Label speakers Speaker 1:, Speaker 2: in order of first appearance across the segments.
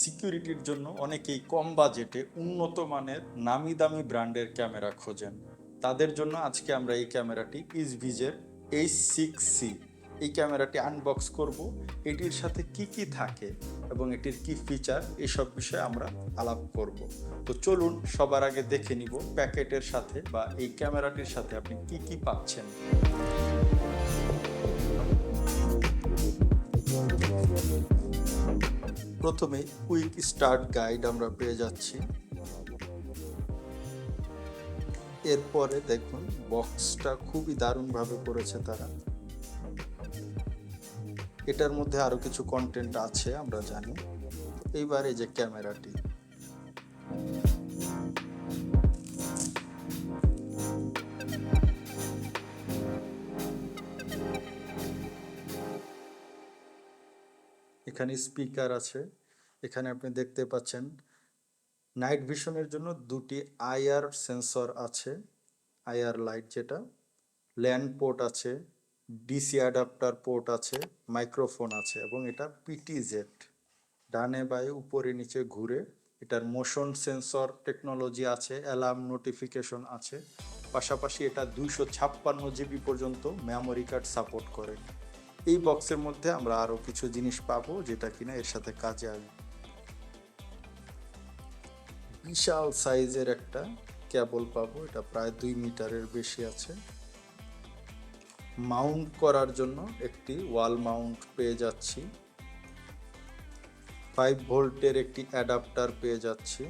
Speaker 1: সিকিউরিটির জন্য অনেকেই কম বাজেটে উন্নত মানের নামি দামি ব্র্যান্ডের ক্যামেরা খোঁজেন। তাদের জন্য আজকে আমরা এই ক্যামেরাটি ইসভিজের এইচ সিক্স সি। এই ক্যামেরাটি আনবক্স করব। এটির সাথে কি কি থাকে এবং এটির কি ফিচার এসব বিষয়ে আমরা আলাপ করব। তো চলুন সবার আগে দেখে নিব প্যাকেটের সাথে বা এই ক্যামেরাটির সাথে আপনি কি কি পাচ্ছেন। প্রথমে কুইক স্টার্ট গাইড আমরা পেয়ে যাচ্ছি। এরপরে দেখুন বক্সটা খুবই দারুণভাবে করেছে তারা। এটার মধ্যে আরও কিছু কন্টেন্ট আছে, আমরা জানি। এইবার এই যে ক্যামেরাটি। এখানে স্পিকার আছে। এখানে আপনি দেখতে পাচ্ছেন নাইট ভিশনের জন্য দুটি আইআর সেন্সর আছে আইআর লাইট যেটা। ল্যান্ড পোর্ট আছে ডিসি অ্যাডাপ্টার পোর্ট আছে মাইক্রোফোন আছে এবং এটা পিটিজেড ডানে বায়ে, উপরে নিচে ঘুরে এটার মোশন সেন্সর টেকনোলজি আছে অ্যালার্ম নোটিফিকেশন আছে। পাশাপাশি এটা দুইশো ছাপ্পান্ন জিবি পর্যন্ত মেমোরি কার্ড সাপোর্ট করে। এই বক্সের মধ্যে আমরা আরও কিছু জিনিস পাবো যেটা কিনা এর সাথে কাজে আসবে। বিশাল সাইজের একটা কেবল পাবো, এটা প্রায় দুই মিটারের বেশি আছে। মাউন্ট করার জন্য একটি ওয়াল মাউন্ট পেয়ে যাচ্ছি। ফাইভ ভোল্টের একটি অ্যাডাপ্টার পেয়ে যাচ্ছি।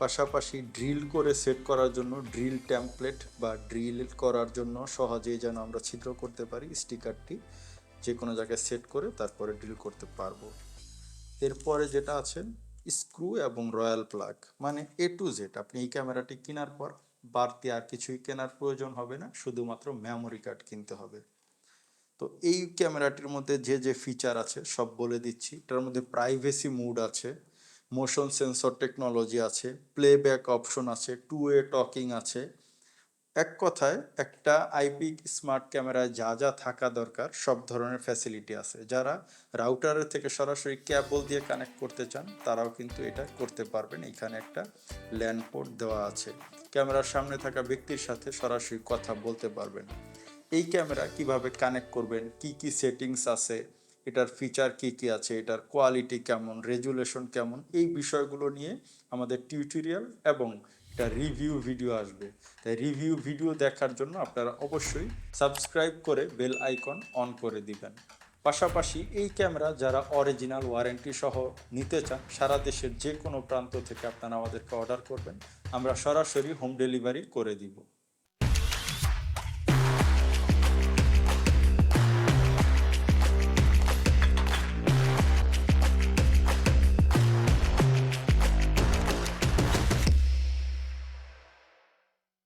Speaker 1: পাশাপাশি ড্রিল করে সেট করার জন্য ড্রিল ট্যাম্পলেট বা ড্রিল করার জন্য সহজেই যেন আমরা ছিদ্র করতে পারি স্টিকারটি, যে কোনো জায়গায় সেট করে তারপরে ড্রিল করতে পারব। এরপরে যেটা আছে, স্ক্রু এবং রয়্যাল প্লাগ মানে এ টু জেড আপনি এই ক্যামেরাটি কেনার পর বাড়তি আর কিছুই কেনার প্রয়োজন হবে না, শুধুমাত্র মেমোরি কার্ড কিনতে হবে। তো এই ক্যামেরাটির মধ্যে যে যে ফিচার আছে, সব বলে দিচ্ছি। এটার মধ্যে প্রাইভেসি মুড আছে। মোশন সেন্সর টেকনোলজি আছে প্লেব্যাক অপশন আছে টু ওয়ে টকিং আছে। এক কথায় একটা আইপি স্মার্ট ক্যামেরায় যা যা থাকা দরকার, সব ধরনের ফ্যাসিলিটি আছে। যারা রাউটারের থেকে সরাসরি ক্যাবল দিয়ে কানেক্ট করতে চান, তারাও কিন্তু এটা করতে পারবেন। এখানে একটা ল্যান্ড পোর্ট দেওয়া আছে। ক্যামেরার সামনে থাকা ব্যক্তির সাথে সরাসরি কথা বলতে পারবেন। এই ক্যামেরা কীভাবে কানেক্ট করবেন? কি কি সেটিংস আছে? এটার ফিচার কি কি আছে, এটার কোয়ালিটি কেমন রেজুলেশন কেমন, এই বিষয়গুলো নিয়ে আমাদের টিউটোরিয়াল এবং এটা রিভিউ ভিডিও আসবে। তাই রিভিউ ভিডিও দেখার জন্য আপনারা অবশ্যই সাবস্ক্রাইব করে বেল আইকন অন করে দিবেন। পাশাপাশি এই ক্যামেরা যারা অরিজিনাল ওয়ারেন্টি সহ নিতে চান, সারা দেশের যে কোনো প্রান্ত থেকে আপনারা আমাদেরকে অর্ডার করবেন। আমরা সরাসরি হোম ডেলিভারি করে দিব।